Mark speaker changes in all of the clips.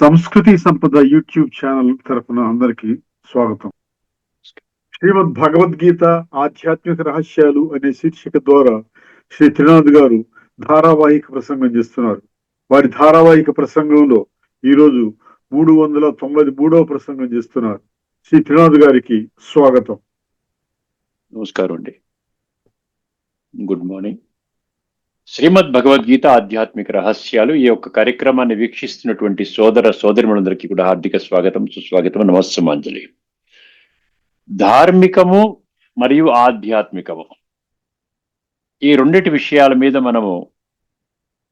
Speaker 1: సంస్కృతి సంపద YouTube channel తరఫున అందరికి స్వాగతం. శ్రీమద్ భగవద్గీత ఆధ్యాత్మిక రహస్యాలు అనే శీర్షిక ద్వారా శ్రీ త్రినాథ్ గారు ధారావాహిక ప్రసంగం చేస్తున్నారు. వారి ధారావాహిక ప్రసంగంలో ఈరోజు మూడు వందల తొంభై మూడవ ప్రసంగం చేస్తున్నారు. శ్రీ త్రినాథ్ గారికి స్వాగతం.
Speaker 2: నమస్కారం అండి. Good morning. శ్రీమద్ భగవద్గీత ఆధ్యాత్మిక రహస్యాలు ఈ యొక్క కార్యక్రమాన్ని వీక్షిస్తున్నటువంటి సోదర సోదరిమణులందరికీ కూడా హార్దిక స్వాగతం సుస్వాగతం నమస్సమాంజలి ధార్మికము మరియు ఆధ్యాత్మికము. ఈ రెండిటి విషయాల మీద మనము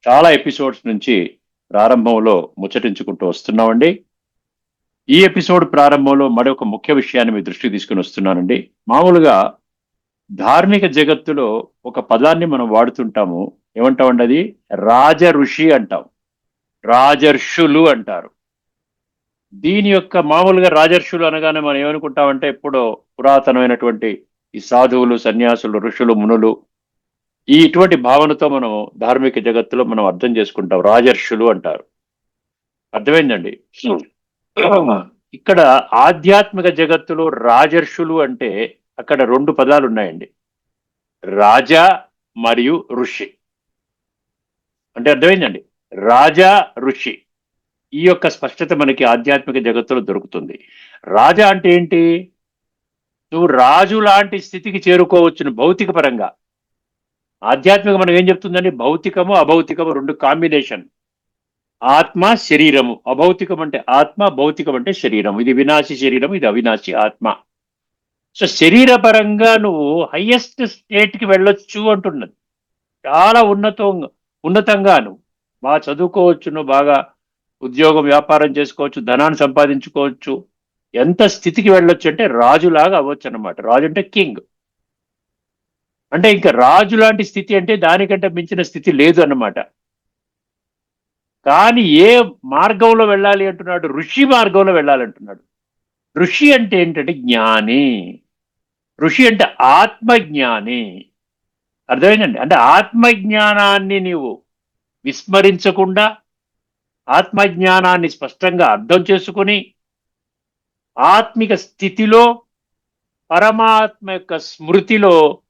Speaker 2: చాలా ఎపిసోడ్స్ నుంచి ప్రారంభంలో ముచ్చటించుకుంటూ వస్తున్నామండి. ఈ ఎపిసోడ్ ప్రారంభంలో మరొక ముఖ్య విషయాన్ని మీ దృష్టికి తీసుకుని వస్తున్నానండి. మామూలుగా ధార్మిక జగత్తులో ఒక పదాన్ని మనం వాడుతుంటాము. ఏమంటామండి అది రాజ ఋషి అంటాం. రాజర్షులు అంటారు. దీని యొక్క మామూలుగా రాజర్షులు అనగానే మనం ఏమనుకుంటామంటే ఎప్పుడో పురాతనమైనటువంటి ఈ సాధువులు సన్యాసులు ఋషులు మునులు ఈ ఇటువంటి భావనతో మనం ధార్మిక జగత్తులో మనం అర్థం చేసుకుంటాం. రాజర్షులు అంటారు. అర్థమైందండి? ఇక్కడ ఆధ్యాత్మిక జగత్తులో రాజర్షులు అంటే అక్కడ రెండు పదాలు ఉన్నాయండి రాజా మరియు ఋషి. అంటే అర్థమైందండి. రాజా ఋషి. ఈ యొక్క స్పష్టత మనకి ఆధ్యాత్మిక జగత్తులో దొరుకుతుంది. రాజా అంటే ఏంటి? నువ్వు రాజు లాంటి స్థితికి చేరుకోవచ్చును భౌతిక పరంగా. ఆధ్యాత్మిక మనం ఏం చెప్తుందండి? భౌతికము అభౌతికము రెండు కాంబినేషన్. ఆత్మ శరీరము. అభౌతికం అంటే ఆత్మ భౌతికం అంటే శరీరం ఇది వినాశి శరీరం ఇది అవినాశి ఆత్మ. సో శరీరపరంగా నువ్వు హయ్యెస్ట్ స్టేట్కి వెళ్ళొచ్చు అంటున్నది. చాలా ఉన్నతంగా ఉన్నతంగా నువ్వు బాగా చదువుకోవచ్చు నువ్వు బాగా ఉద్యోగం వ్యాపారం చేసుకోవచ్చు ధనాన్ని సంపాదించుకోవచ్చు. ఎంత స్థితికి వెళ్ళొచ్చు అంటే రాజులాగా అవ్వచ్చు అనమాట రాజు అంటే కింగ్. అంటే ఇంకా రాజు లాంటి స్థితి అంటే దానికంటే మించిన స్థితి లేదు అన్నమాట కానీ ఏ మార్గంలో వెళ్ళాలి అంటున్నాడు? ఋషి మార్గంలో వెళ్ళాలంటున్నాడు ఋషి అంటే ఏంటంటే జ్ఞాని. ఋషి అంటే ఆత్మజ్ఞాని. అర్థమైందండి? అంటే ఆత్మజ్ఞానాన్ని నీవు విస్మరించకుండా ఆత్మజ్ఞానాన్ని స్పష్టంగా అర్థం చేసుకుని ఆత్మిక స్థితిలో పరమాత్మ యొక్క స్మృతిలో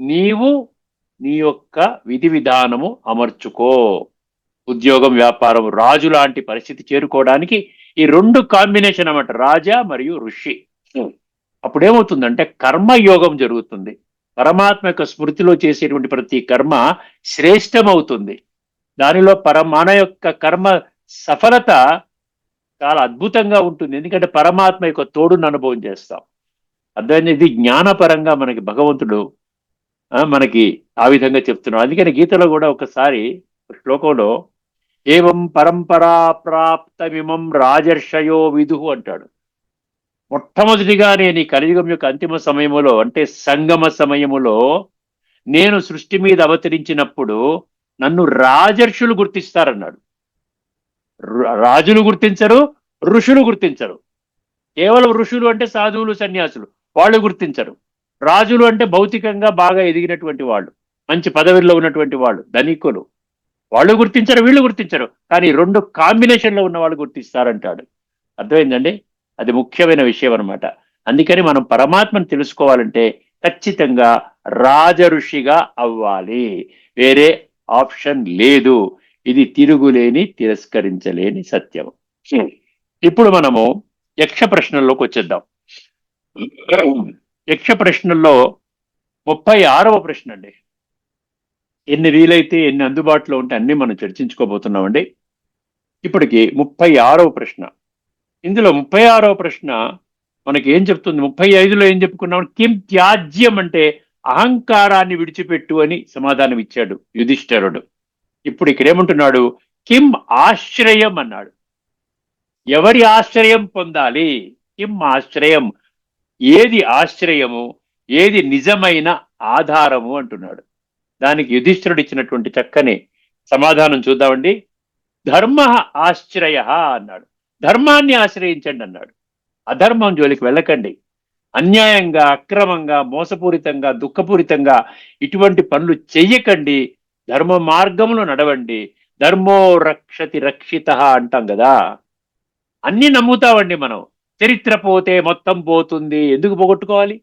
Speaker 2: నీవు నీ యొక్క విధి విధానము అమర్చుకో. ఉద్యోగం వ్యాపారం రాజు లాంటి పరిస్థితి చేరుకోవడానికి ఈ రెండు కాంబినేషన్ అన్నమాట రాజా మరియు ఋషి. అప్పుడేమవుతుందంటే కర్మయోగం జరుగుతుంది. పరమాత్మ యొక్క స్మృతిలో చేసేటువంటి ప్రతి కర్మ శ్రేష్టమవుతుంది. దానిలో పరమాన యొక్క కర్మ సఫలత చాలా అద్భుతంగా ఉంటుంది. ఎందుకంటే పరమాత్మ యొక్క తోడును అనుభవం చేస్తాం. అర్థమైంది ఇది జ్ఞానపరంగా మనకి భగవంతుడు మనకి ఆ విధంగా చెప్తున్నాడు. అందుకని గీతలో కూడా ఒకసారి శ్లోకంలో ఏవం పరంపరా ప్రాప్తమిమం రాజర్షయో విధు అంటాడు. మొట్టమొదటిగా నేను ఈ కలియుగం యొక్క అంతిమ సమయములో అంటే సంగమ సమయములో నేను సృష్టి మీద అవతరించినప్పుడు నన్ను రాజర్షులు గుర్తిస్తారన్నాడు. రాజులు గుర్తించరు ఋషులు గుర్తించరు. కేవలం ఋషులు అంటే సాధువులు సన్యాసులు వాళ్ళు గుర్తించరు. రాజులు అంటే భౌతికంగా బాగా ఎదిగినటువంటి వాళ్ళు మంచి పదవిలో ఉన్నటువంటి వాళ్ళు ధనికులు. వాళ్ళు గుర్తించరు వీళ్ళు గుర్తించరు. కానీ రెండు కాంబినేషన్లో ఉన్న వాళ్ళు గుర్తిస్తారంటాడు. అర్థమైందండి? అది ముఖ్యమైన విషయం అనమాట అందుకని మనం పరమాత్మను తెలుసుకోవాలంటే ఖచ్చితంగా రాజ ఋషిగా అవ్వాలి. వేరే ఆప్షన్ లేదు. ఇది తిరుగులేని తిరస్కరించలేని సత్యం. ఇప్పుడు మనము యక్ష ప్రశ్నల్లోకి వచ్చేద్దాం. యక్ష ప్రశ్నల్లో ముప్పై ఆరవ ప్రశ్న అండి. ఎన్ని వీలైతే ఎన్ని అందుబాటులో ఉంటే అన్ని మనం చర్చించుకోబోతున్నామండి. ఇప్పటికి ముప్పై ఆరవ ప్రశ్న. ఇందులో ముప్పై ఆరవ ప్రశ్న మనకి ఏం చెప్తుంది? ముప్పై ఐదులో ఏం చెప్పుకున్నాం? కిం త్యాజ్యం అంటే అహంకారాన్ని విడిచిపెట్టు అని సమాధానం ఇచ్చాడు యుధిష్ఠరుడు. ఇప్పుడు ఇక్కడ ఏమంటున్నాడు? కిం ఆశ్రయం అన్నాడు. ఎవరి ఆశ్రయం పొందాలి? కిం ఆశ్రయం. ఏది ఆశ్రయము? ఏది నిజమైన ఆధారము అంటున్నాడు. దానికి యుధిష్ఠరుడు ఇచ్చినటువంటి చక్కని సమాధానం చూద్దామండి. ధర్మ ఆశ్రయ అన్నాడు. ధర్మాన్ని ఆశ్రయించండి అన్నాడు. అధర్మం జోలికి వెళ్ళకండి. అన్యాయంగా అక్రమంగా మోసపూరితంగా దుఃఖపూరితంగా ఇటువంటి పనులు చెయ్యకండి. ధర్మ మార్గంలో నడవండి. ధర్మో రక్షతి రక్షిత అంటాం కదా. అన్ని నమ్ముతామండి మనం. చరిత్ర పోతే మొత్తం పోతుంది. ఎందుకు పోగొట్టుకోవాలి?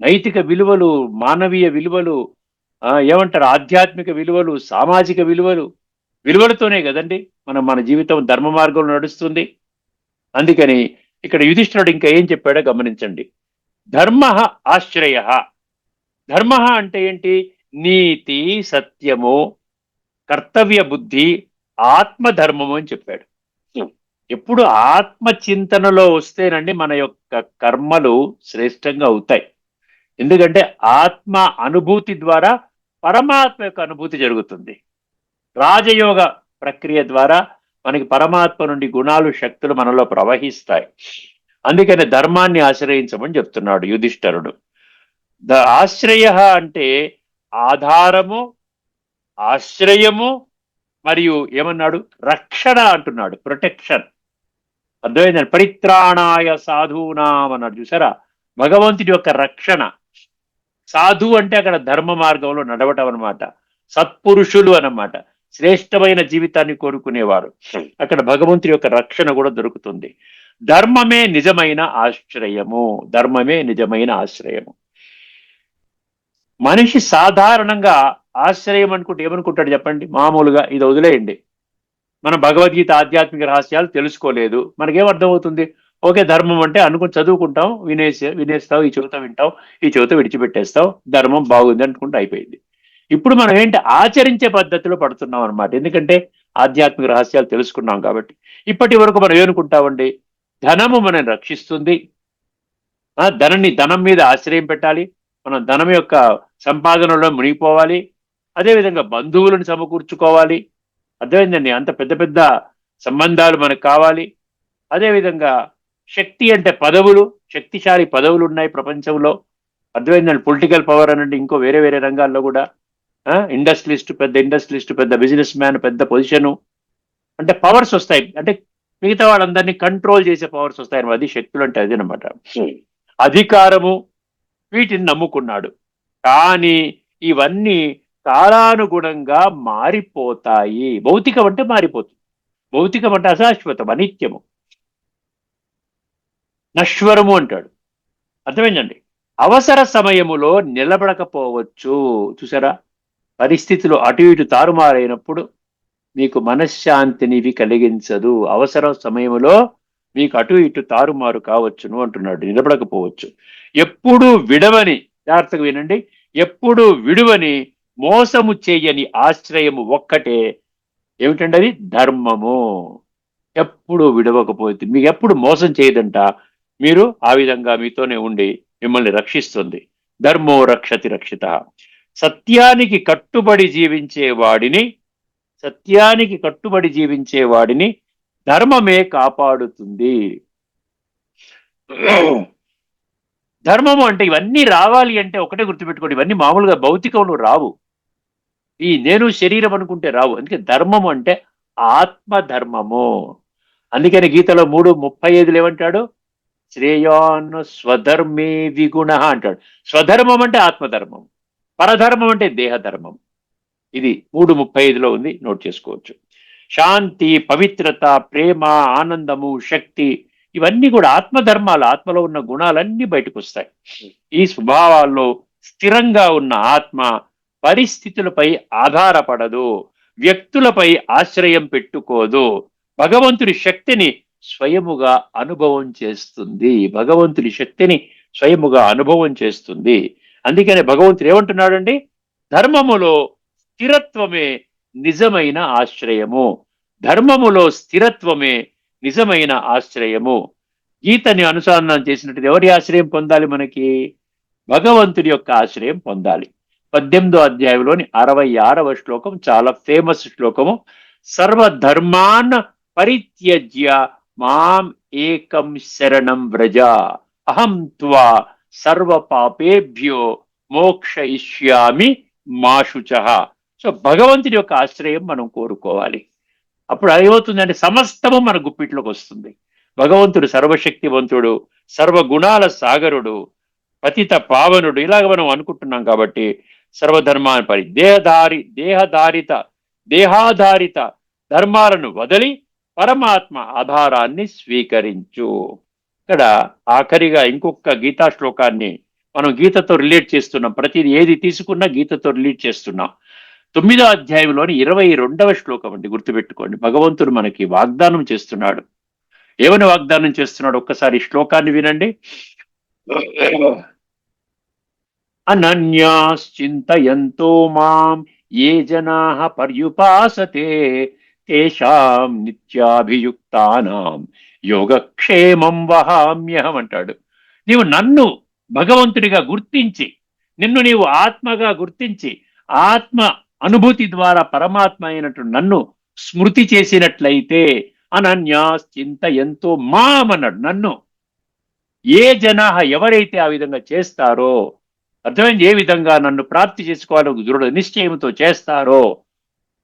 Speaker 2: నైతిక విలువలు మానవీయ విలువలు ఆ, ఏమంటారు? ఆధ్యాత్మిక విలువలు సామాజిక విలువలు విలువలతోనే కదండి మనం మన జీవితం ధర్మ మార్గంలో నడుస్తుంది. అందుకని ఇక్కడ యుధిష్ఠుడు ఇంకా ఏం చెప్పాడో గమనించండి. ధర్మ ఆశ్రయ. ధర్మ అంటే ఏంటి? నీతి సత్యము కర్తవ్య బుద్ధి ఆత్మధర్మము అని చెప్పాడు. ఎప్పుడు ఆత్మ చింతనలో వస్తేనండి మన యొక్క కర్మలు శ్రేష్టంగా అవుతాయి. ఎందుకంటే ఆత్మ అనుభూతి ద్వారా పరమాత్మ యొక్క అనుభూతి జరుగుతుంది. రాజయోగ ప్రక్రియ ద్వారా మనకి పరమాత్మ నుండి గుణాలు శక్తులు మనలో ప్రవహిస్తాయి. అందుకని ధర్మాన్ని ఆశ్రయించమని చెప్తున్నాడు యుధిష్ఠరుడు. ద ఆశ్రయ అంటే ఆధారము ఆశ్రయము మరియు ఏమన్నాడు? రక్షణ అంటున్నాడు ప్రొటెక్షన్. అర్థమైందండి పరిత్రాణాయ సాధూనాం అన్నాడు చూసారా? భగవంతుడి యొక్క రక్షణ. సాధు అంటే అక్కడ ధర్మ మార్గంలో నడవటం అన్నమాట. సత్పురుషులు అన్నమాట. శ్రేష్టమైన జీవితాన్ని కోరుకునేవారు. అక్కడ భగవంతుడి యొక్క రక్షణ కూడా దొరుకుతుంది. ధర్మమే నిజమైన ఆశ్రయము. ధర్మమే నిజమైన ఆశ్రయము. మనిషి సాధారణంగా ఆశ్రయం అనుకుంటే ఏమనుకుంటాడు చెప్పండి? మామూలుగా ఇది వదిలేయండి. మనం భగవద్గీత ఆధ్యాత్మిక రహస్యాలు తెలుసుకోలేదు. మనకేం అర్థమవుతుంది ఓకే ధర్మం అంటే అనుకుని చదువుకుంటాం వినేసే వినేస్తావు ఈ చెవిత వింటావు ఈ చెవిత విడిచిపెట్టేస్తావు ధర్మం బాగుంది అనుకుంటే అయిపోయింది. ఇప్పుడు మనం ఏంటి ఆచరించే పద్ధతిలో పడుతున్నాం అనమాట ఎందుకంటే ఆధ్యాత్మిక రహస్యాలు తెలుసుకున్నాం కాబట్టి. ఇప్పటి వరకు మనం ఏమనుకుంటామండి? ధనము మనం రక్షిస్తుంది. ధనాన్ని ధనం మీద ఆశ్రయం పెట్టాలి. మనం ధనం యొక్క సంపాదనలో మునిగిపోవాలి. అదేవిధంగా బంధువులను సమకూర్చుకోవాలి. అర్థమైందండి? అంత పెద్ద పెద్ద సంబంధాలు మనకు కావాలి. అదేవిధంగా శక్తి అంటే పదవులు శక్తిశాలి పదవులు ఉన్నాయి ప్రపంచంలో. అర్థమైందండి? పొలిటికల్ పవర్ అనండి ఇంకో వేరే వేరే రంగాల్లో కూడా. ఇండస్ట్రియలిస్ట్ పెద్ద ఇండస్ట్రియలిస్ట్ పెద్ద బిజినెస్ మ్యాన్ పెద్ద పొజిషను అంటే పవర్స్ వస్తాయి. అంటే మిగతా వాళ్ళందరినీ కంట్రోల్ చేసే పవర్స్ వస్తాయి అది శక్తులు అంటే అదేనమాట అధికారము వీటిని నమ్ముకున్నాడు. కానీ ఇవన్నీ కాలానుగుణంగా మారిపోతాయి. భౌతికం అంటే మారిపోతుంది. భౌతికం అంటే అశాశ్వతం అనిత్యము. నశ్వరము అంటాడు. అర్థమైందండి? అవసర సమయములో నిలబడకపోవచ్చు. చూసారా? పరిస్థితులు అటు ఇటు తారుమారైనప్పుడు మీకు మనశ్శాంతిని ఇవి కలిగించదు. అవసరం సమయంలో మీకు అటు ఇటు తారుమారు కావచ్చును అంటున్నాడు. నిలబడకపోవచ్చు. ఎప్పుడు విడవని జాగ్రత్తగా వినండి. ఎప్పుడు విడువని మోసము చేయని ఆశ్రయము ఒక్కటే. ఏమిటండి అది? ధర్మము. ఎప్పుడు విడవకపోతే మీకు ఎప్పుడు మోసం చేయదంట? మీరు ఆ విధంగా మీతోనే ఉండి మిమ్మల్ని రక్షిస్తుంది. ధర్మో రక్షతి రక్షిత. సత్యానికి కట్టుబడి జీవించేవాడిని సత్యానికి కట్టుబడి జీవించే వాడిని ధర్మమే కాపాడుతుంది. ధర్మము అంటే ఇవన్నీ రావాలి అంటే ఒకటే గుర్తుపెట్టుకోండి ఇవన్నీ మామూలుగా భౌతికంలో రావు. ఈ నేను శరీరం అనుకుంటే రావు అందుకే ధర్మము అంటే ఆత్మధర్మము. అందుకని గీతలో మూడు ముప్పై ఐదులు ఏమంటాడు? శ్రేయాన్ స్వధర్మే విగుణ అంటాడు. స్వధర్మం అంటే ఆత్మధర్మం. పరధర్మం అంటే దేహధర్మం. ఇది మూడు ముప్పై ఐదులో ఉంది నోట్ చేసుకోవచ్చు. శాంతి పవిత్రత ప్రేమ ఆనందము శక్తి ఇవన్నీ కూడా ఆత్మధర్మాలు ఆత్మలో ఉన్న గుణాలన్నీ బయటకు వస్తాయి ఈ స్వభావాల్లో స్థిరంగా ఉన్న ఆత్మ పరిస్థితులపై ఆధారపడదు వ్యక్తులపై ఆశ్రయం పెట్టుకోదు. భగవంతుడి శక్తిని స్వయముగా అనుభవం చేస్తుంది. భగవంతుడి శక్తిని స్వయముగా అనుభవం చేస్తుంది. అందుకనే భగవంతుడు ఏమంటున్నాడండి? ధర్మములో స్థిరత్వమే నిజమైన ఆశ్రయము. ధర్మములో స్థిరత్వమే నిజమైన ఆశ్రయము. గీతని అనుసంధానం చేసినట్టు ఎవరి ఆశ్రయం పొందాలి మనకి? భగవంతుడి యొక్క ఆశ్రయం పొందాలి. పద్దెనిమిదో అధ్యాయంలోని అరవై ఆరవ శ్లోకం చాలా ఫేమస్ శ్లోకము. సర్వధర్మాన్ పరిత్యజ్య మాం ఏకం శరణం వ్రజ. అహం త్వా సర్వ పాపేభ్యో మోక్ష ఇష్యామి మాషుచ సో భగవంతుడి యొక్క ఆశ్రయం మనం కోరుకోవాలి. అప్పుడు ఏమవుతుందంటే సమస్తము మన గుప్పిట్లోకి వస్తుంది. భగవంతుడు సర్వశక్తివంతుడు సర్వగుణాల సాగరుడు పతిత పావనుడు ఇలాగ మనం అనుకుంటున్నాం కాబట్టి సర్వధర్మాన్ని పరి దేహధారి దేహధారిత దేహాధారిత ధర్మాలను వదిలి పరమాత్మ ఆధారాన్ని స్వీకరించు. ఇక్కడ ఆఖరిగా ఇంకొక గీతా శ్లోకాన్ని మనం గీతతో రిలేట్ చేస్తున్నాం. ప్రతిది ఏది తీసుకున్నా గీతతో రిలేట్ చేస్తున్నాం. తొమ్మిదో అధ్యాయంలోని ఇరవై రెండవ శ్లోకం అండి గుర్తుపెట్టుకోండి. భగవంతుడు మనకి వాగ్దానం చేస్తున్నాడు. ఏమని వాగ్దానం చేస్తున్నాడు? ఒక్కసారి శ్లోకాన్ని వినండి. అనన్యాశ్చింతయంతో మాం ఏ జనా పర్యుపాసతే తేషాం నిత్యాభియుక్తానాం. యోగక్షేమం వహామ్యహం అంటాడు నీవు నన్ను భగవంతుడిగా గుర్తించి నిన్ను నీవు ఆత్మగా గుర్తించి ఆత్మ అనుభూతి ద్వారా పరమాత్మ అయినట్టు నన్ను స్మృతి చేసినట్లయితే అనన్యాశ్చింత ఎంతో మామన్నాడు. నన్ను ఏ జనా ఎవరైతే ఆ విధంగా చేస్తారో అర్థమైంది? ఏ విధంగా నన్ను ప్రాప్తి చేసుకోవాలని దృఢ నిశ్చయంతో చేస్తారో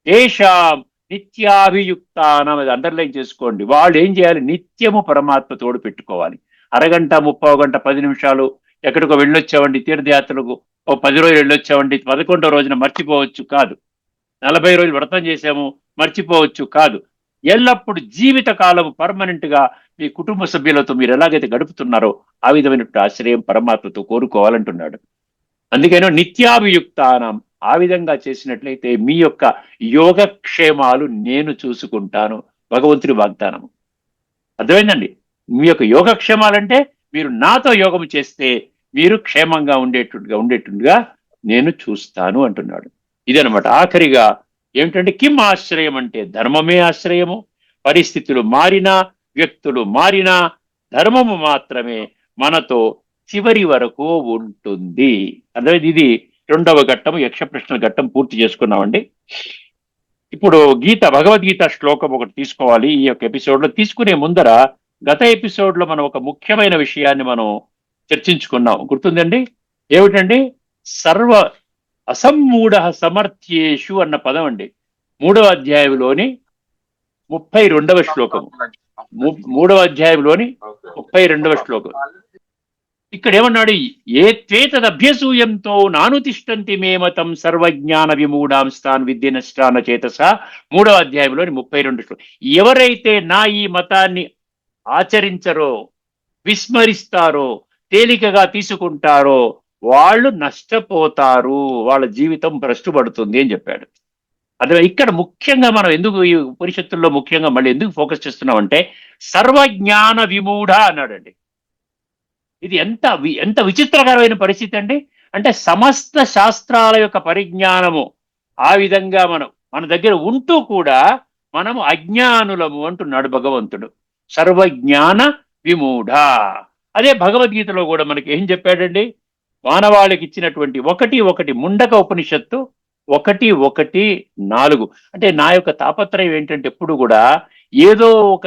Speaker 2: తేషాం నిత్యాభియుక్తానం అది అండర్లైన్ చేసుకోండి. వాళ్ళు ఏం చేయాలి? నిత్యము పరమాత్మ తోడు పెట్టుకోవాలి. అరగంట ముప్పై గంట పది నిమిషాలు ఎక్కడికో వెళ్ళొచ్చామండి తీర్థయాత్రలకు ఓ పది రోజులు వెళ్ళొచ్చామండి పదకొండో రోజున మర్చిపోవచ్చు కాదు. నలభై రోజులు వ్రతం చేశాము మర్చిపోవచ్చు కాదు. ఎల్లప్పుడు జీవిత కాలం పర్మనెంట్గా మీ కుటుంబ సభ్యులతో మీరు ఎలాగైతే గడుపుతున్నారో ఆ విధమైన ఆశ్రయం పరమాత్మతో కోరుకోవాలంటున్నాడు. అందుకనే నిత్యాభియుక్తానం ఆ విధంగా చేసినట్లయితే మీ యొక్క యోగక్షేమాలు నేను చూసుకుంటాను. భగవంతుడి వాగ్దానము. అర్థమైందండి? మీ యొక్క యోగక్షేమాలంటే మీరు నాతో యోగం చేస్తే మీరు క్షేమంగా ఉండేట్టుగా ఉండేట్టుగా నేను చూస్తాను అంటున్నాడు. ఇదనమాట ఆఖరిగా ఏమిటంటే కిమ్ ఆశ్రయం అంటే ధర్మమే ఆశ్రయము. పరిస్థితులు మారినా వ్యక్తులు మారినా ధర్మము మాత్రమే మనతో చివరి వరకు ఉంటుంది. అర్థమైంది ఇది? రెండవ ఘట్టం యక్ష ప్రశ్న ఘట్టం పూర్తి చేసుకున్నామండి. ఇప్పుడు గీత భగవద్గీత శ్లోకం ఒకటి తీసుకోవాలి ఈ యొక్క ఎపిసోడ్లో తీసుకునే ముందర గత ఎపిసోడ్లో మనం ఒక ముఖ్యమైన విషయాన్ని మనం చర్చించుకున్నాం. గుర్తుందండి? ఏమిటండి? సర్వ అసమ్మూఢ సమర్థ్యేషు అన్న పదం అండి. మూడవ అధ్యాయంలోని ముప్పై రెండవ శ్లోకం. మూడవ అధ్యాయంలోని ముప్పై రెండవ శ్లోకం. ఇక్కడ ఏమన్నాడు ఏ త్వేతదభ్యసూయంతో నాను తిష్టంతి మే మతం సర్వజ్ఞాన విమూఢాంస్థాన్ విద్య నష్టాన చేతస. మూడవ అధ్యాయంలోని ముప్పై రెండు ఎవరైతే నా ఈ మతాన్ని ఆచరించరో విస్మరిస్తారో తేలికగా తీసుకుంటారో వాళ్ళు నష్టపోతారు వాళ్ళ జీవితం భ్రష్టుపడుతుంది అని చెప్పాడు. అదే ఇక్కడ ముఖ్యంగా మనం ఎందుకు ఈ ఉపనిషత్తుల్లో ముఖ్యంగా మళ్ళీ ఎందుకు ఫోకస్ చేస్తున్నామంటే సర్వజ్ఞాన విమూఢ అన్నాడండి. ఇది ఎంత ఎంత విచిత్రకరమైన పరిస్థితి అండి? అంటే సమస్త శాస్త్రాల యొక్క పరిజ్ఞానము ఆ విధంగా మనం మన దగ్గర ఉంటూ కూడా మనము అజ్ఞానులము అంటున్నాడు భగవంతుడు. సర్వజ్ఞాన విమూఢ. అదే భగవద్గీతలో కూడా మనకి ఏం చెప్పాడండి? మానవాళికి ఇచ్చినటువంటి ఒకటి ఒకటి ముండక ఉపనిషత్తు ఒకటి ఒకటి నాలుగు. అంటే నా యొక్క తాపత్రయం ఏంటంటే ఎప్పుడు కూడా ఏదో ఒక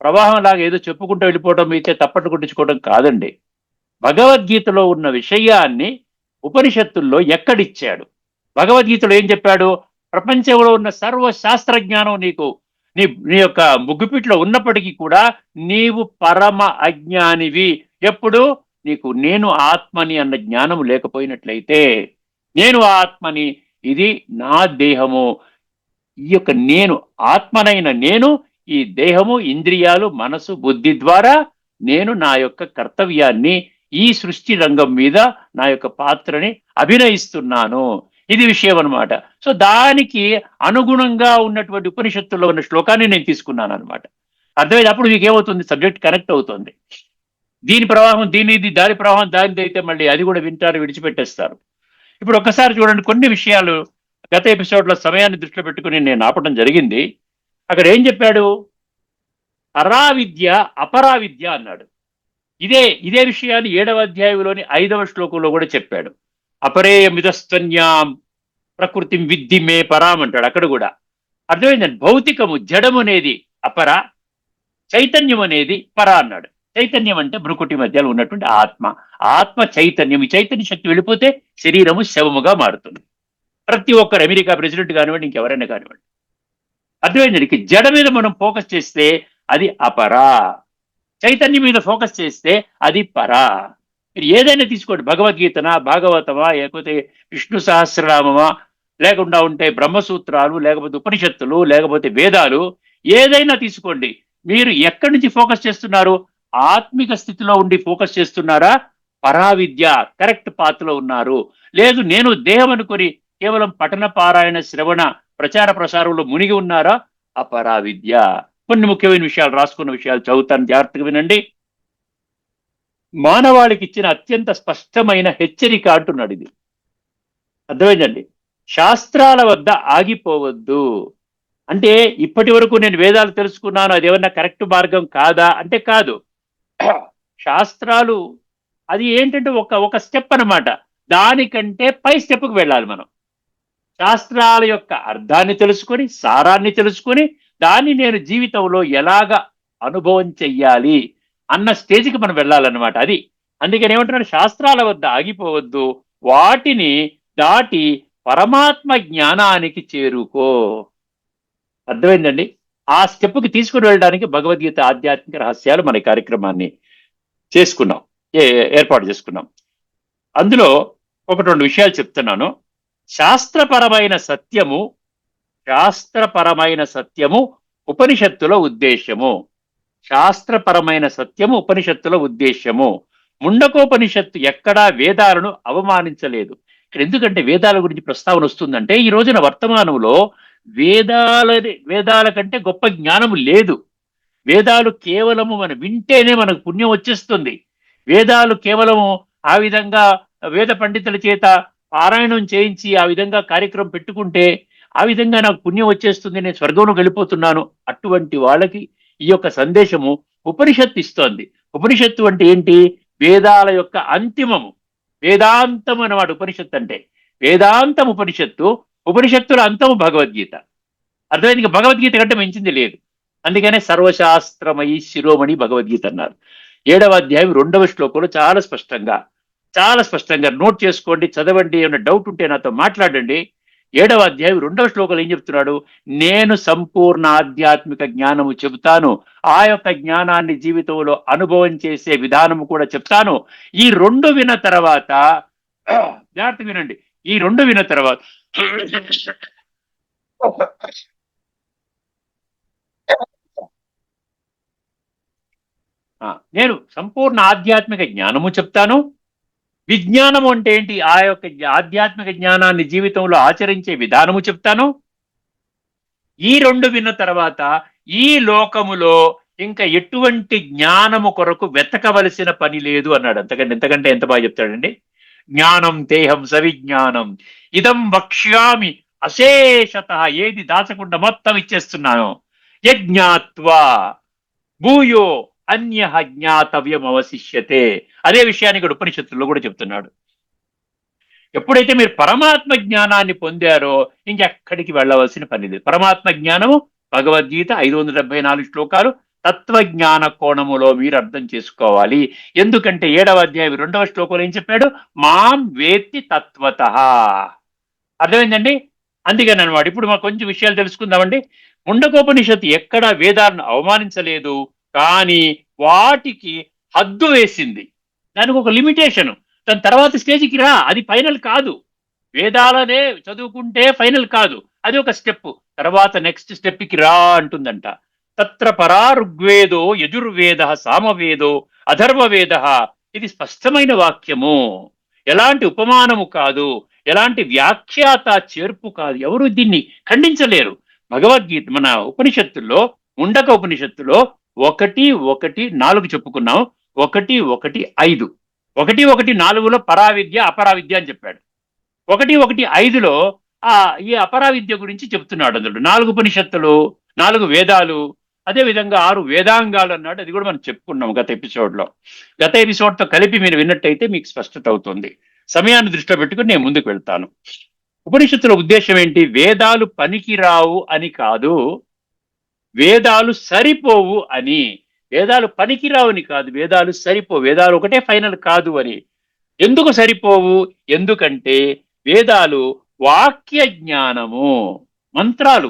Speaker 2: ప్రవాహం లాగా ఏదో చెప్పుకుంటూ వెళ్ళిపోవడం అయితే తప్పట్టు కొట్టించుకోవడం కాదండి. భగవద్గీతలో ఉన్న విషయాన్ని ఉపనిషత్తుల్లో ఎక్కడిచ్చాడు? భగవద్గీతలో ఏం చెప్పాడు? ప్రపంచంలో ఉన్న సర్వ శాస్త్రజ్ఞానం నీకు నీ నీ యొక్క ముగ్గుపిట్లో ఉన్నప్పటికీ కూడా నీవు పరమ అజ్ఞానివి. ఎప్పుడు? నీకు నేను ఆత్మని అన్న జ్ఞానం లేకపోయినట్లయితే నేను ఆత్మని ఇది నా దేహము. ఈ యొక్క నేను ఆత్మనైన నేను ఈ దేహము ఇంద్రియాలు మనసు బుద్ధి ద్వారా నేను నా యొక్క కర్తవ్యాన్ని ఈ సృష్టి రంగం మీద నా యొక్క పాత్రని అభినయిస్తున్నాను. ఇది విషయం అన్నమాట. సో దానికి అనుగుణంగా ఉన్నటువంటి ఉపనిషత్తుల్లో ఉన్న శ్లోకాన్ని నేను తీసుకున్నాను అనమాట అర్థమైంది? అప్పుడు మీకు ఏమవుతుంది సబ్జెక్ట్ కనెక్ట్ అవుతుంది. దీని ప్రవాహం దీని ఇది దాని ప్రవాహం దానిది అయితే మళ్ళీ అది కూడా వింటారు విడిచిపెట్టేస్తారు. ఇప్పుడు ఒక్కసారి చూడండి కొన్ని విషయాలు గత ఎపిసోడ్లో సమయాన్ని దృష్టిలో పెట్టుకుని నేను ఆపడం జరిగింది. అక్కడ ఏం చెప్పాడు? అరావిద్య అపరావిద్య అన్నాడు. ఇదే ఇదే విషయాన్ని ఏడవ అధ్యాయంలోని ఐదవ శ్లోకంలో కూడా చెప్పాడు. అపరేయ మిదస్త్వన్యాం ప్రకృతి విద్ధి మే పరాం అంటాడు అక్కడ కూడా. అర్థమైందండి? భౌతికము జడము అనేది అపర చైతన్యం అనేది పర అన్నాడు. చైతన్యం అంటే భృకుటి మధ్యలో ఉన్నటువంటి ఆత్మ. ఆత్మ చైతన్యం. ఈ చైతన్య శక్తి వెళ్ళిపోతే శరీరము శవముగా మారుతుంది. ప్రతి ఒక్కరు అమెరికా ప్రెసిడెంట్ కానివ్వండి ఇంకెవరైనా కానివ్వండి. అర్థమైందండి జడ మీద మనం ఫోకస్ చేస్తే అది అపరా. చైతన్యం మీద ఫోకస్ చేస్తే అది పరా. మీరు ఏదైనా తీసుకోండి. భగవద్గీతనా భాగవతమా లేకపోతే విష్ణు సహస్రనామమా లేకుండా ఉంటే బ్రహ్మసూత్రాలు లేకపోతే ఉపనిషత్తులు లేకపోతే వేదాలు ఏదైనా తీసుకోండి. మీరు ఎక్కడి నుంచి ఫోకస్ చేస్తున్నారు? ఆత్మిక స్థితిలో ఉండి ఫోకస్ చేస్తున్నారా? పరావిద్య కరెక్ట్ పాత్రలో ఉన్నారు. లేదు నేను దేహం అనుకొని కేవలం పఠన పారాయణ శ్రవణ ప్రచార ప్రసారంలో మునిగి ఉన్నారా? అపరా విద్య కొన్ని ముఖ్యమైన విషయాలు రాసుకున్న విషయాలు చదువుతాను. జాగ్రత్తగా వినండి. మానవాళికి ఇచ్చిన అత్యంత స్పష్టమైన హెచ్చరిక అంటున్నాడు ఇది. అర్థమైందండి? శాస్త్రాల వద్ద ఆగిపోవద్దు. అంటే ఇప్పటి వరకు నేను వేదాలు తెలుసుకున్నాను. అది ఏమన్నా కరెక్ట్ మార్గం కాదా? అంటే కాదు. శాస్త్రాలు అది ఏంటంటే ఒక ఒక స్టెప్ అన్నమాట. దానికంటే పై స్టెప్కి వెళ్ళాలి మనం. శాస్త్రాల యొక్క అర్థాన్ని తెలుసుకొని సారాన్ని తెలుసుకొని దాన్ని నేను జీవితంలో ఎలాగ అనుభవం చెయ్యాలి అన్న స్టేజ్కి మనం వెళ్ళాలన్నమాట అది. అందుకని ఏమంటున్నాడు శాస్త్రాల వద్ద ఆగిపోవద్దు. వాటిని దాటి పరమాత్మ జ్ఞానానికి చేరుకో. అర్థమైందండి? ఆ స్టెప్కి తీసుకుని వెళ్ళడానికి భగవద్గీత ఆధ్యాత్మిక రహస్యాలు మన కార్యక్రమాన్ని చేసుకున్నాం. ఏ- ఏర్పాటు చేసుకున్నాం. అందులో ఒకటి రెండు విషయాలు చెప్తున్నాను. శాస్త్రపరమైన సత్యము శాస్త్రపరమైన సత్యము ఉపనిషత్తుల ఉద్దేశము శాస్త్రపరమైన సత్యము ఉపనిషత్తుల ఉద్దేశము ముండకోపనిషత్తు ఎక్కడా వేదాలను అవమానించలేదు. ఇక్కడ ఎందుకంటే వేదాల గురించి ప్రస్తావన వస్తుందంటే ఈ రోజున వర్తమానంలో వేదాల వేదాల కంటే గొప్ప జ్ఞానము లేదు. వేదాలు కేవలము మనం వింటేనే మనకు పుణ్యం వచ్చేస్తుంది. వేదాలు కేవలము ఆ విధంగా వేద పండితుల చేత పారాయణం చేయించి ఆ విధంగా కార్యక్రమం పెట్టుకుంటే ఆ విధంగా నాకు పుణ్యం వచ్చేస్తుంది నేను స్వర్గంలో వెళ్ళిపోతున్నాను అటువంటి వాళ్ళకి ఈ యొక్క సందేశము ఉపనిషత్తు ఇస్తోంది. ఉపనిషత్తు అంటే ఏంటి? వేదాల యొక్క అంతిమము. వేదాంతం అన్నమాట ఉపనిషత్తు అంటే. వేదాంతం ఉపనిషత్తు ఉపనిషత్తుల అంతము భగవద్గీత. అర్థమైంది? భగవద్గీత కంటే మించింది లేదు. అందుకనే సర్వశాస్త్రమయి శిరోమణి భగవద్గీత అన్నారు. ఏడవ అధ్యాయం రెండవ శ్లోకంలో చాలా స్పష్టంగా చాలా స్పష్టంగా నోట్ చేసుకోండి చదవండి ఏమైనా డౌట్ ఉంటే నాతో మాట్లాడండి. ఏడవ అధ్యాయం రెండవ శ్లోకంలో ఏం చెప్తున్నాడు? నేను సంపూర్ణ ఆధ్యాత్మిక జ్ఞానము చెబుతాను. ఆ యొక్క జ్ఞానాన్ని జీవితంలో అనుభవం చేసే విధానము కూడా చెప్తాను. ఈ రెండు విన తర్వాత జాగ్రత్త వినండి. ఈ రెండు విన తర్వాత నేను సంపూర్ణ ఆధ్యాత్మిక జ్ఞానము చెప్తాను. విజ్ఞానము అంటే ఏంటి? ఆ యొక్క ఆధ్యాత్మిక జ్ఞానాన్ని జీవితంలో ఆచరించే విధానము చెప్తాను. ఈ రెండు విన్న తర్వాత ఈ లోకములో ఇంకా ఎటువంటి జ్ఞానము కొరకు వెతకవలసిన పని లేదు అన్నాడు. అంతకంటే ఎంతకంటే ఎంత బాగా చెప్తాడండి? జ్ఞానం దేహం సవిజ్ఞానం. ఇదం వక్ష్యామి అశేషత. ఏది దాచకుండా మొత్తం ఇచ్చేస్తున్నాను. యజ్ఞాత్వ భూయో అన్య జ్ఞాతవ్యం అవశిష్యతే అదే విషయాన్ని ఇక్కడ ఉపనిషత్తుల్లో కూడా చెప్తున్నాడు. ఎప్పుడైతే మీరు పరమాత్మ జ్ఞానాన్ని పొందారో ఇంకెక్కడికి వెళ్ళవలసిన పని లేదు. పరమాత్మ జ్ఞానము భగవద్గీత ఐదు వందల డెబ్బై నాలుగు శ్లోకాలు తత్వజ్ఞాన కోణములో మీరు అర్థం చేసుకోవాలి. ఎందుకంటే ఏడవ అధ్యాయం రెండవ శ్లోకంలో ఏం చెప్పాడు? మాం వేత్తి తత్వత. అర్థమైందండి? అందుకని అనమాట ఇప్పుడు మాకు కొంచెం విషయాలు తెలుసుకుందామండి. ముండకోపనిషత్తు ఎక్కడా వేదాలను అవమానించలేదు. కానీ వాటికి హద్దు వేసింది. దానికి ఒక లిమిటేషన్ దాని తర్వాత స్టేజ్కి రా. అది ఫైనల్ కాదు. వేదాలనే చదువుకుంటే ఫైనల్ కాదు. అది ఒక స్టెప్ తర్వాత నెక్స్ట్ స్టెప్కి రా అంటుందంట. తత్ర పరా ఋగ్వేదో యజుర్వేద సామవేదో అధర్వవేద ఇది స్పష్టమైన వాక్యము. ఎలాంటి ఉపమానము కాదు. ఎలాంటి వ్యాఖ్యాత చేర్పు కాదు. ఎవరు దీన్ని ఖండించలేరు. భగవద్గీత మన ఉపనిషత్తుల్లో ముండక ఉపనిషత్తులో ఒకటి ఒకటి నాలుగు చెప్పుకున్నాం. ఒకటి ఒకటి ఐదు. ఒకటి ఒకటి నాలుగులో పరావిద్య అపరావిద్య అని చెప్పాడు. ఒకటి ఒకటి ఐదులో ఆ ఈ అపరావిద్య గురించి చెప్తున్నాడు అందులో. నాలుగు ఉపనిషత్తులు నాలుగు వేదాలు అదే విధంగా ఆరు వేదాంగాలు అన్నాడు. అది కూడా మనం చెప్పుకున్నాం గత ఎపిసోడ్లో. గత ఎపిసోడ్తో కలిపి మీరు విన్నట్టయితే మీకు స్పష్టత అవుతుంది. సమయాన్ని దృష్టిలో పెట్టుకుని నేను ముందుకు వెళ్తాను. ఉపనిషత్తుల ఉద్దేశం ఏంటి? వేదాలు పనికిరావు అని కాదు. వేదాలు సరిపోవు అని. వేదాలు పనికిరావుని కాదు. వేదాలు సరిపోవు. వేదాలు ఒకటే ఫైనల్ కాదు అని. ఎందుకు సరిపోవు? ఎందుకంటే వేదాలు వాక్య జ్ఞానము. మంత్రాలు.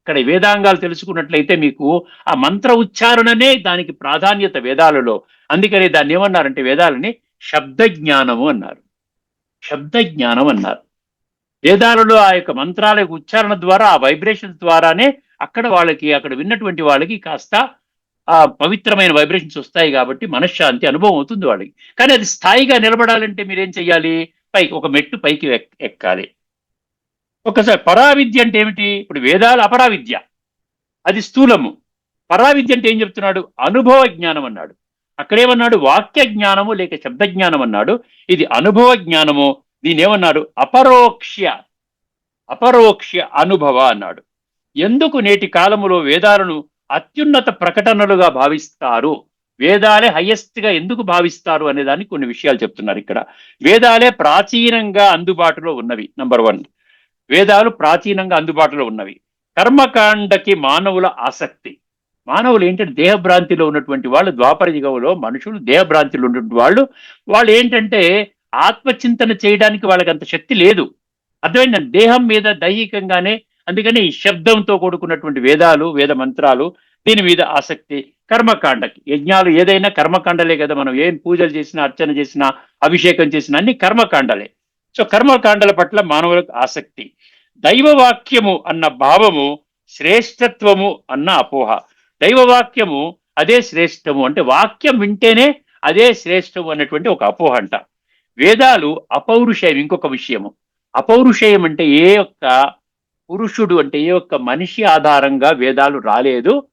Speaker 2: ఇక్కడ వేదాంగాలు తెలుసుకున్నట్లయితే మీకు ఆ మంత్ర ఉచ్చారణనే దానికి ప్రాధాన్యత వేదాలలో. అందుకని దాన్ని ఏమన్నారంటే వేదాలని శబ్ద జ్ఞానము అన్నారు. శబ్ద జ్ఞానం అన్నారు. వేదాలలో ఆ యొక్క మంత్రాల ఉచ్చారణ ద్వారా ఆ వైబ్రేషన్స్ ద్వారానే అక్కడ వాళ్ళకి అక్కడ విన్నటువంటి వాళ్ళకి కాస్త ఆ పవిత్రమైన వైబ్రేషన్స్ వస్తాయి కాబట్టి మనశ్శాంతి అనుభవం అవుతుంది వాళ్ళకి. కానీ అది స్థాయిగా నిలబడాలంటే మీరేం చెయ్యాలి? పైకి ఒక మెట్టు పైకి ఎక్- ఎక్కాలి. ఒకసారి పరావిద్య అంటే ఏమిటి? ఇప్పుడు వేదాలు అపరావిద్య. అది స్థూలము. పరావిద్య అంటే ఏం చెప్తున్నాడు? అనుభవ జ్ఞానం అన్నాడు. అక్కడేమన్నాడు? వాక్య జ్ఞానము లేక శబ్ద జ్ఞానం అన్నాడు. ఇది అనుభవ జ్ఞానము. దీని ఏమన్నాడు అపరోక్ష. అపరోక్ష అనుభవ అన్నాడు. ఎందుకు నేటి కాలములో వేదాలను అత్యున్నత ప్రకటనలుగా భావిస్తారు? వేదాలే హయ్యెస్ట్గా ఎందుకు భావిస్తారు అనే దానికి కొన్ని విషయాలు చెప్తున్నారు ఇక్కడ. వేదాలే ప్రాచీనంగా అందుబాటులో ఉన్నవి నంబర్ వన్ వేదాలు ప్రాచీనంగా అందుబాటులో ఉన్నవి. కర్మకాండకి మానవుల ఆసక్తి. మానవులు ఏంటంటే దేహభ్రాంతిలో ఉన్నటువంటి వాళ్ళు ద్వాపర యుగంలో మనుషులు దేహభ్రాంతిలో ఉన్నటువంటి వాళ్ళు. వాళ్ళు ఏంటంటే ఆత్మచింతన చేయడానికి వాళ్ళకి అంత శక్తి లేదు. అర్థమైందండి? దేహం మీద దైహికంగానే అందుకని ఈ శబ్దంతో కూడుకున్నటువంటి వేదాలు వేద మంత్రాలు దీని మీద ఆసక్తి. కర్మకాండకి యజ్ఞాలు ఏదైనా కర్మకాండలే కదా మనం ఏం పూజలు చేసినా అర్చన చేసినా అభిషేకం చేసినా అన్ని కర్మకాండలే. సో కర్మకాండల పట్ల మానవులకు ఆసక్తి. దైవవాక్యము అన్న భావము శ్రేష్టత్వము అన్న అపోహ. దైవవాక్యము అదే శ్రేష్టము అంటే వాక్యం వింటేనే అదే శ్రేష్టము అన్నటువంటి ఒక అపోహ అంట. వేదాలు అపౌరుషయం ఇంకొక విషయము. అపౌరుషయం అంటే ఏ యొక్క పురుషుడు అంటే ఏ ఒక్క మనిషి ఆధారంగా వేదాలు రాలేదు.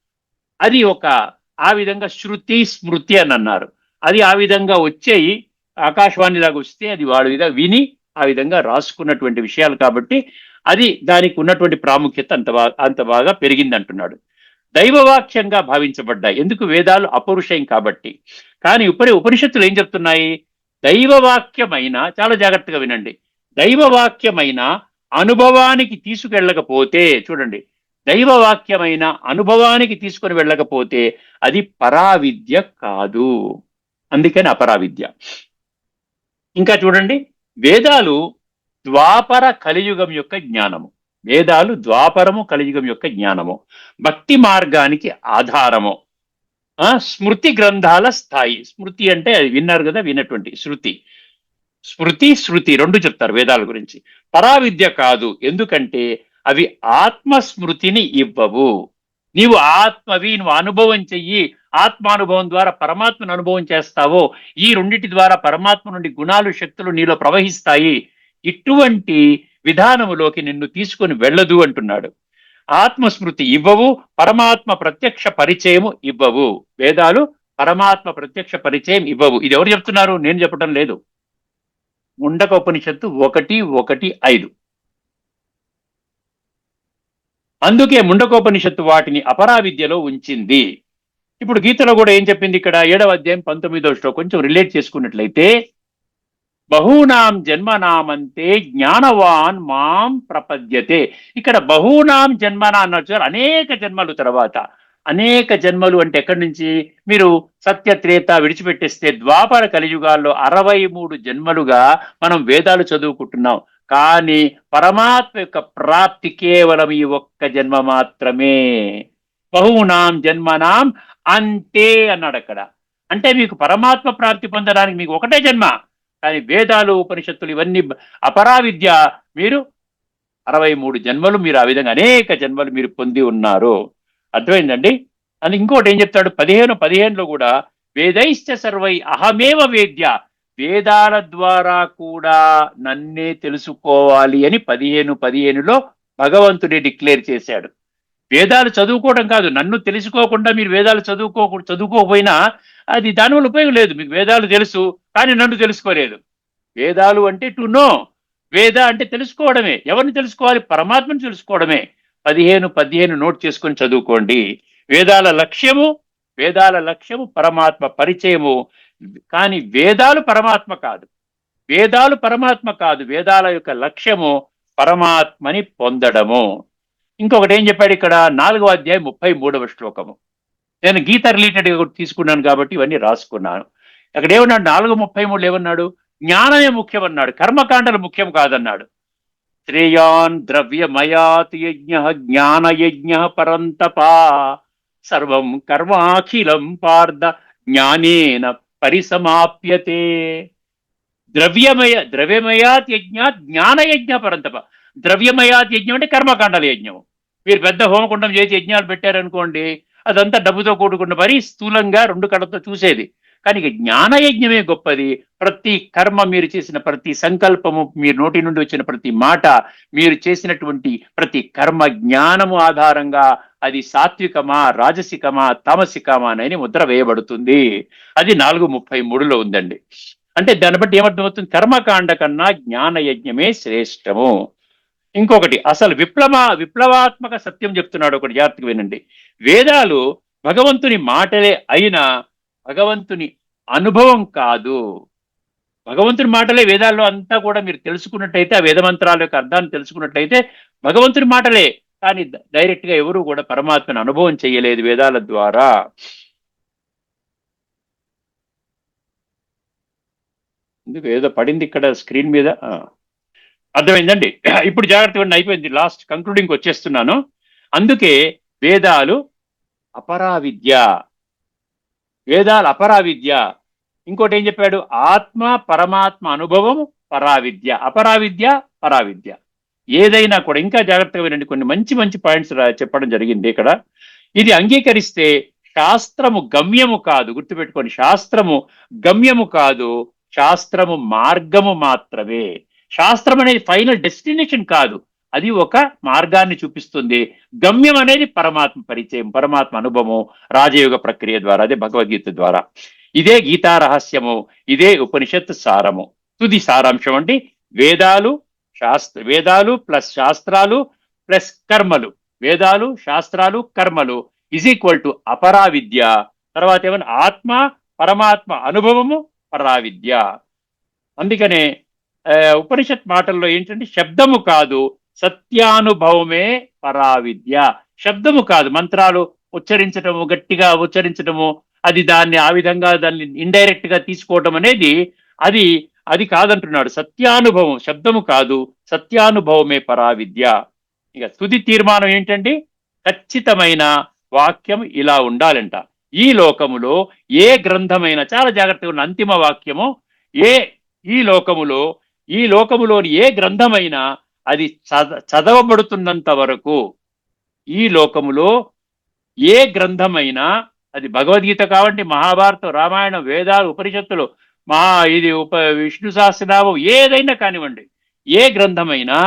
Speaker 2: అది ఒక ఆ విధంగా శృతి స్మృతి అని అన్నారు. అది ఆ విధంగా వచ్చేయి ఆకాశవాణిలాగా వస్తే అది వాడి విధంగా విని ఆ విధంగా రాసుకున్నటువంటి విషయాలు కాబట్టి అది దానికి ఉన్నటువంటి ప్రాముఖ్యత అంత బాగా అంత బాగా పెరిగింది అంటున్నాడు దైవవాక్యంగా భావించబడ్డాయి. ఎందుకు? వేదాలు అపరుషయం కాబట్టి. కానీ ఉపరి ఉపనిషత్తులు ఏం చెప్తున్నాయి? దైవవాక్యమైన చాలా జాగ్రత్తగా వినండి. దైవవాక్యమైన అనుభవానికి తీసుకెళ్ళకపోతే చూడండి దైవవాక్యమైన అనుభవానికి తీసుకొని వెళ్ళకపోతే అది పరావిద్య కాదు. అందుకని అపరావిద్య. ఇంకా చూడండి వేదాలు ద్వాపర కలియుగం యొక్క జ్ఞానము. వేదాలు ద్వాపరము కలియుగం యొక్క జ్ఞానము. భక్తి మార్గానికి ఆధారము. ఆ స్మృతి గ్రంథాల స్థాయి. స్మృతి అంటే అది విన్నారు కదా విన్నటువంటి శృతి. స్మృతి శృతి రెండు చెప్తారు వేదాల గురించి. పరావిద్య కాదు ఎందుకంటే అవి ఆత్మస్మృతిని ఇవ్వవు. నీవు ఆత్మవి నువ్వు అనుభవం చెయ్యి. ఆత్మానుభవం ద్వారా పరమాత్మను అనుభవం చేస్తావో ఈ రెండిటి ద్వారా పరమాత్మ నుండి గుణాలు శక్తులు నీలో ప్రవహిస్తాయి. ఇటువంటి విధానములోకి నిన్ను తీసుకొని వెళ్ళదు అంటున్నాడు. ఆత్మస్మృతి ఇవ్వవు పరమాత్మ ప్రత్యక్ష పరిచయము ఇవ్వవు. వేదాలు పరమాత్మ ప్రత్యక్ష పరిచయం ఇవ్వవు. ఇది ఎవరు చెప్తున్నారు? నేను చెప్పడం లేదు. ముండక ఉపనిషత్తు ఒకటి ఒకటి ఐదు. అందుకే ముండకోపనిషత్తు వాటిని అపరా విద్యలో ఉంచింది. ఇప్పుడు గీతలో కూడా ఏం చెప్పింది ఇక్కడ? ఏడవ అధ్యాయం పంతొమ్మిదో శ్లో కొంచెం రిలేట్ చేసుకున్నట్లయితే బహూనాం జన్మనామంతే జ్ఞానవాన్ మాం ప్రపద్యతే. ఇక్కడ బహూనాం జన్మనా అన్నట్టు అనేక జన్మలు తర్వాత. అనేక జన్మలు అంటే ఎక్కడి నుంచి? మీరు సత్యత్రేత విడిచిపెట్టేస్తే ద్వాపర కలియుగాల్లో అరవై మూడు జన్మలుగా మనం వేదాలు చదువుకుంటున్నాం. కానీ పరమాత్మ యొక్క ప్రాప్తి కేవలం ఈ ఒక్క జన్మ మాత్రమే. బహునాం జన్మనాం అంతే అన్నాడు అక్కడ. అంటే మీకు పరమాత్మ ప్రాప్తి పొందడానికి మీకు ఒకటే జన్మ. కానీ వేదాలు ఉపనిషత్తులు ఇవన్నీ అపరావిద్య. మీరు అరవై మూడు జన్మలు మీరు ఆ విధంగా అనేక జన్మలు మీరు పొంది ఉన్నారు. అర్థమైందండి? అని ఇంకోటి ఏం చెప్తాడు? పదిహేను పదిహేనులో కూడా వేదైశ్చ సర్వై అహమేవ వేద్య వేదాల ద్వారా కూడా నన్నే తెలుసుకోవాలి అని పదిహేను పదిహేనులో భగవంతుడే డిక్లేర్ చేశాడు. వేదాలు చదువుకోవడం కాదు నన్ను తెలుసుకోకుండా మీరు వేదాలు చదువుకో చదువుకోకపోయినా అది దానివల్ల ఉపయోగం లేదు. మీకు వేదాలు తెలుసు కానీ నన్ను తెలుసుకోలేదు. వేదాలు అంటే టు నో వేద అంటే తెలుసుకోవడమే. ఎవరిని తెలుసుకోవాలి? పరమాత్మను తెలుసుకోవడమే. పదిహేను పదిహేను నోట్ చేసుకొని చదువుకోండి. వేదాల లక్ష్యము వేదాల లక్ష్యము పరమాత్మ పరిచయము. కానీ వేదాలు పరమాత్మ కాదు. వేదాలు పరమాత్మ కాదు. వేదాల యొక్క లక్ష్యము పరమాత్మని పొందడము. ఇంకొకటి ఏం చెప్పాడు ఇక్కడ? నాలుగవ అధ్యాయం ముప్పై మూడవ శ్లోకము. నేను గీత రిలేటెడ్ తీసుకున్నాను కాబట్టి ఇవన్నీ రాసుకున్నాను. అక్కడ ఏమన్నాడు? నాలుగు ముప్పై మూడు ఏమన్నాడు? జ్ఞానమే ముఖ్యం అన్నాడు కర్మకాండలు ముఖ్యం కాదన్నాడు. శ్రేయాన్ ద్రవ్యమయాత్ యజ్ఞ జ్ఞానయజ్ఞ పరంతపా సర్వం కర్మాఖిలం పార్థ జ్ఞానేన పరిసమాప్యతే ద్రవ్యమయ ద్రవ్యమయాత్ యజ్ఞ జ్ఞానయజ్ఞ పరంతప ద్రవ్యమయాత్ యజ్ఞం అంటే కర్మకాండల యజ్ఞం మీరు పెద్ద హోమకుండం చేసి యజ్ఞాలు పెట్టారనుకోండి అదంతా డబ్బుతో కూడుకున్న పని స్థూలంగా రెండు కళ్ళతో చూసేది. కానీ జ్ఞానయజ్ఞమే జ్ఞాన యజ్ఞమే గొప్పది. ప్రతి కర్మ మీరు చేసిన ప్రతి సంకల్పము మీరు నోటి నుండి వచ్చిన ప్రతి మాట మీరు చేసినటువంటి ప్రతి కర్మ జ్ఞానము ఆధారంగా అది సాత్వికమా రాజసికమా తామసికమా అని ముద్ర వేయబడుతుంది. అది నాలుగు ముప్పై మూడులో ఉందండి. అంటే దాన్ని బట్టి ఏమర్థమవుతుంది? కర్మకాండ కన్నా జ్ఞాన యజ్ఞమే శ్రేష్టము. ఇంకొకటి అసలు విప్లవ విప్లవాత్మక సత్యం చెప్తున్నాడు ఒకటి జాగ్రత్తగా వినండి. వేదాలు భగవంతుని మాటలే అయినా భగవంతుని అనుభవం కాదు. భగవంతుని మాటలే వేదాల్లో అంతా కూడా మీరు తెలుసుకున్నట్టయితే ఆ వేద మంత్రాల యొక్క అర్థాన్ని తెలుసుకున్నట్టయితే భగవంతుని మాటలే. కానీ డైరెక్ట్గా ఎవరు కూడా పరమాత్మను అనుభవం చేయలేదు వేదాల ద్వారా. ఎందుకు? ఏదో పడింది ఇక్కడ స్క్రీన్ మీద? అర్థమైందండి? ఇప్పుడు జాగ్రత్తగా అయిపోయింది. లాస్ట్ కంక్లూడింగ్ వచ్చేస్తున్నాను. అందుకే వేదాలు అపరావిద్య. వేదాలు అపరావిద్య. ఇంకోటి ఏం చెప్పాడు? ఆత్మ పరమాత్మ అనుభవం పరావిద్య. అపరావిద్య పరావిద్య. ఏదైనా కూడా ఇంకా జాగ్రత్తగా వినండి. కొన్ని మంచి మంచి పాయింట్స్ చెప్పడం జరిగింది ఇక్కడ. ఇది అంగీకరిస్తే శాస్త్రము గమ్యము కాదు. గుర్తుపెట్టుకోండి. శాస్త్రము గమ్యము కాదు. శాస్త్రము మార్గము మాత్రమే. శాస్త్రం అనేది ఫైనల్ డెస్టినేషన్ కాదు. అది ఒక మార్గాన్ని చూపిస్తుంది. గమ్యం అనేది పరమాత్మ పరిచయం పరమాత్మ అనుభవం రాజయోగ ప్రక్రియ ద్వారా అదే భగవద్గీత ద్వారా. ఇదే గీతా రహస్యము ఇదే ఉపనిషత్ సారము. తుది సారాంశం అండి. వేదాలు శాస్త్ర వేదాలు ప్లస్ శాస్త్రాలు ప్లస్ కర్మలు. వేదాలు శాస్త్రాలు కర్మలు. ఇజ్ ఈక్వల్ టు అపరా విద్య తర్వాత ఏమన్నా ఆత్మ పరమాత్మ అనుభవము పరావిద్య. అందుకనే ఉపనిషత్ మాటల్లో ఏంటంటే శబ్దము కాదు సత్యానుభవమే పరావిద్య. శబ్దము కాదు మంత్రాలు ఉచ్చరించటము గట్టిగా ఉచ్చరించటము అది దాన్ని ఆ విధంగా దాన్ని ఇండైరెక్ట్గా తీసుకోవటం అనేది అది అది కాదంటున్నాడు. సత్యానుభవం శబ్దము కాదు. సత్యానుభవమే పరావిద్య. ఇక తుది తీర్మానం ఏంటండి? ఖచ్చితమైన వాక్యం ఇలా ఉండాలంట. ఈ లోకములో ఏ గ్రంథమైన చాలా జాగ్రత్తగా ఉన్న అంతిమ వాక్యము ఏ ఈ లోకములో ఈ లోకములోని ఏ గ్రంథమైనా అది చద చదవబడుతున్నంత వరకు ఈ లోకములో ఏ గ్రంథమైనా అది భగవద్గీత కావండి మహాభారతం రామాయణం వేదాలు ఉపనిషత్తులు మా ఇది ఉప విష్ణు సహస్రనామం ఏదైనా కానివ్వండి ఏ గ్రంథమైనా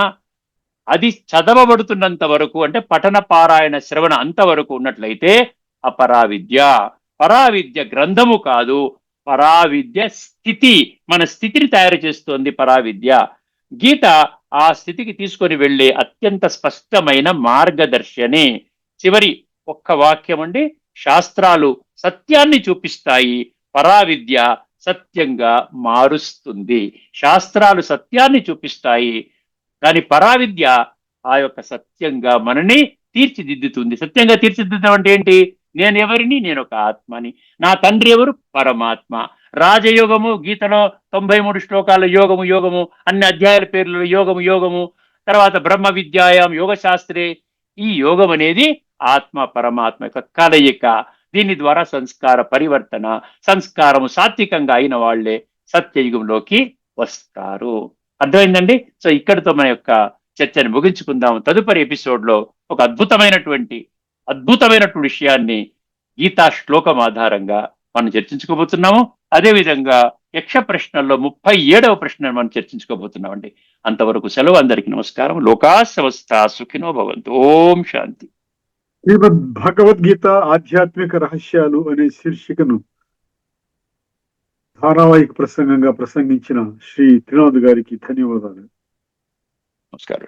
Speaker 2: అది చదవబడుతున్నంత వరకు అంటే పఠన పారాయణ శ్రవణ అంతవరకు ఉన్నట్లయితే అపరావిద్య. పరావిద్య గ్రంథము కాదు పరావిద్య స్థితి మన స్థితిని తయారు చేస్తోంది పరావిద్య. గీత ఆ స్థితికి తీసుకొని వెళ్ళే అత్యంత స్పష్టమైన మార్గదర్శని. చివరి ఒక్క వాక్యం అండి శాస్త్రాలు సత్యాన్ని చూపిస్తాయి. పరావిద్య సత్యంగా మారుస్తుంది. శాస్త్రాలు సత్యాన్ని చూపిస్తాయి. కానీ పరావిద్య ఆ యొక్క సత్యంగా మనని తీర్చిదిద్దుతుంది. సత్యంగా తీర్చిదిద్దడం అంటే ఏంటి? నేను ఎవరిని? నేను ఒక ఆత్మని. నా తండ్రి ఎవరు? పరమాత్మ. రాజయోగము గీతలో తొంభై మూడు శ్లోకాల యోగము యోగము అన్ని అధ్యాయాల పేర్లలో యోగము యోగము తర్వాత బ్రహ్మ విద్యాయం యోగ శాస్త్రే ఈ యోగం అనేది ఆత్మ పరమాత్మ యొక్క కలయిక దీని ద్వారా సంస్కార పరివర్తన సంస్కారము సాత్వికంగా అయిన వాళ్ళే సత్యయుగంలోకి వస్తారు. అర్థమైందండి? సో ఇక్కడితో మన యొక్క చర్చని ముగించుకుందాం తదుపరి ఎపిసోడ్లో ఒక అద్భుతమైనటువంటి అద్భుతమైనటువంటి విషయాన్ని గీతా శ్లోకం ఆధారంగా మనం చర్చించుకోబోతున్నాము. అదేవిధంగా యక్ష ప్రశ్నల్లో ముప్పై ఏడవ ప్రశ్న మనం చర్చించుకోబోతున్నామండి. అంతవరకు సెలవు అందరికీ నమస్కారం. లోకా సంస్థ సుఖినో భవంతు. ఓం శాంతి.
Speaker 1: శ్రీమద్ భగవద్గీత ఆధ్యాత్మిక రహస్యాలు అనే శీర్షికను ధారావాహిక ప్రసంగంగా ప్రసంగించిన శ్రీ త్రినాథ్ గారికి ధన్యవాదాలు.
Speaker 2: నమస్కారం